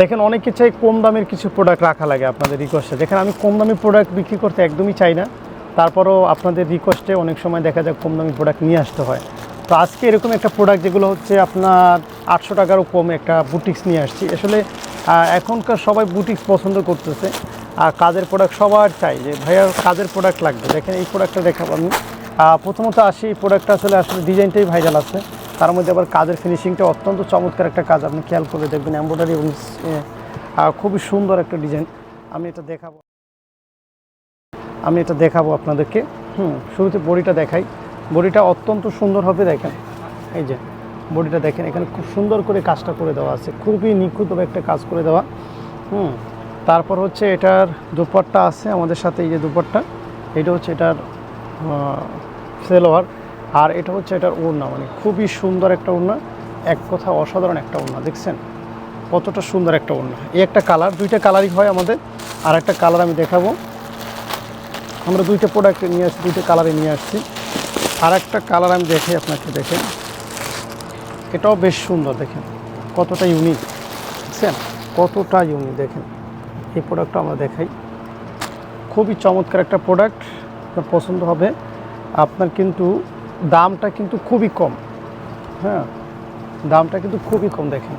দেখেন অনেকে চাই কম দামের কিছু প্রোডাক্ট রাখা লাগে আপনাদের রিকোয়েস্টে দেখেন, আমি কম দামি প্রোডাক্ট বিক্রি করতে একদমই চাই না। তারপরও আপনাদের রিকোয়েস্টে অনেক সময় দেখা যায় কম দামি প্রোডাক্ট নিয়ে আসতে হয়। তো আজকে এরকম একটা প্রোডাক্ট যেগুলো হচ্ছে আপনার আটশো টাকারও কম একটা বুটিক্স নিয়ে আসছি। আসলে এখনকার সবাই বুটিক্স পছন্দ করতেছে। আর কাজের প্রোডাক্ট সবার চাই যে, ভাইয়া, কাজের প্রোডাক্ট লাগবে। দেখেন, এই প্রোডাক্টটা দেখাবো আমি। প্রথমত আসি, এই প্রোডাক্টটা আসলে আসলে ডিজাইনটাই ভাইরাল আছে। তার মধ্যে আবার কাজের ফিনিশিংটা অত্যন্ত চমৎকার একটা কাজ আপনি খেয়াল করে দেখবেন এমব্রয়ডারি এবং খুবই সুন্দর একটা ডিজাইন আমি এটা দেখাবো। আমি এটা দেখাবো আপনাদেরকে। হুম, শুরুতে বডিটা দেখাই। বডিটা অত্যন্ত সুন্দর হবে, দেখেন। এই যে, বডিটা দেখেন, এখানে খুব সুন্দর করে কাজটা করে দেওয়া আছে। খুবই নিখুঁতভাবে একটা কাজ করে দেওয়া। হুম, তারপর হচ্ছে এটার দুপাট্টা আছে আমাদের সাথে, এই যে দুপাট্টা। এটা হচ্ছে এটার সেলোয়ার। আর এটা হচ্ছে এটার ওড়না মানে খুবই সুন্দর একটা ওড়না, এক কথা অসাধারণ একটা ওড়না, দেখছেন? কতটা সুন্দর একটা ওড়না। এই একটা কালার, দুইটা কালারই হয় আমাদের, আর একটা কালার আমি দেখাবো। আমরা দুইটা প্রোডাক্ট নিয়ে আসছি, দুইটা কালারে নিয়ে আসছি। আর একটা কালার আমি দেখাই আপনাকে, দেখেন। এটাও বেশ সুন্দর, দেখেন। কতটা ইউনিক দেখছেন? কতটা ইউনিক দেখেন। এই প্রোডাক্টটা আমরা দেখাই। খুবই চমৎকার একটা প্রোডাক্ট আপনার পছন্দ হবে। আপনার কিন্তু দামটা কিন্তু খুবই কম। হ্যাঁ দামটা কিন্তু খুবই কম দেখেন।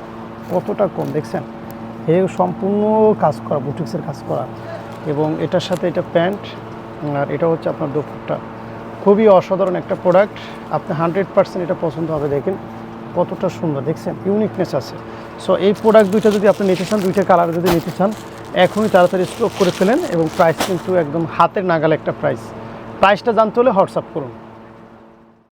কতটা কম, দেখছেন? এ সম্পূর্ণ কাজ করা, বুটিক্সের কাজ করা। এবং এটার সাথে এটা প্যান্ট, আর এটা হচ্ছে আপনার দুপুরটা খুবই অসাধারণ একটা প্রোডাক্ট। আপনি হান্ড্রেড পার্সেন্ট এটা পছন্দ হবে, দেখেন। কতটা সুন্দর, দেখছেন? ইউনিকনেস আছে। সো এই প্রোডাক্ট দুইটা যদি আপনি নিতে চান, দুইটা কালার যদি নিতে চান, এখনই তাড়াতাড়ি স্টক করে ফেলেন এবং প্রাইস কিন্তু একদম হাতের নাগাল একটা প্রাইস প্রাইসটা জানতে হলে হোয়াটসঅ্যাপ করুন।